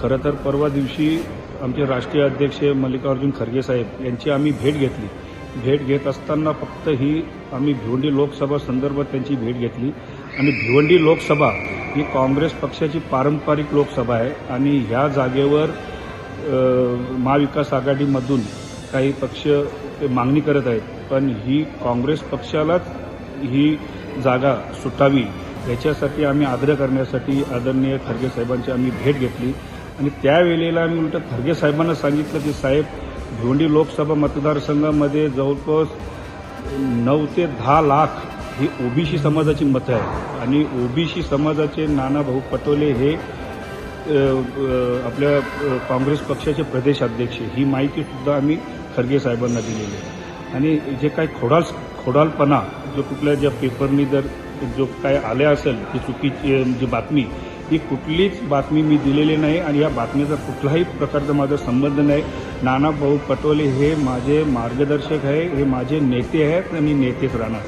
खरं तर परवा दिवशी आमचे राष्ट्रीय अध्यक्ष मल्लिकार्जुन खरगे साहेब यांची आम्ही भेट घेतली. भेट घेत असताना फक्त ही आम्ही भिवंडी लोकसभा संदर्भात त्यांची भेट घेतली. आणि भिवंडी लोकसभा ही काँग्रेस पक्षाची पारंपरिक लोकसभा आहे आणि ह्या जागेवर महाविकास आघाडीमधून काही पक्ष ते मागणी करत आहेत. पण ही काँग्रेस पक्षालाच ही जागा सुटावी याच्यासाठी आम्ही आग्रह करण्यासाठी आदरणीय खरगे साहेबांची आम्ही भेट घेतली. आणि त्यावेळेला आम्ही उलट खरगे साहेबांना सांगितलं की साहेब भिवंडी लोकसभा मतदारसंघामध्ये जवळपास नऊ ते दहा लाख ही ओबीसी समाजाची मतं आहे आणि ओबीसी समाजाचे नानाभाऊ पटोले हे आपल्या काँग्रेस पक्षाचे प्रदेशाध्यक्ष ही माहितीसुद्धा आम्ही खरगे साहेबांना दिलेली आहे. आणि जे काही खोडाल खोडालपणा जो कुठल्या ज्या पेपरनी जर जो काय आल्या असेल ती चुकीची जी बातमी ही कुठलीच बातमी मी दिलेली नाही आणि या बातमीचा कुठलाही प्रकारचा माझा संबंध नाही. नाना भाऊ पटोले हे माझे मार्गदर्शक आहे हे माझे नेते आहेत आणि नेतेच राहणार.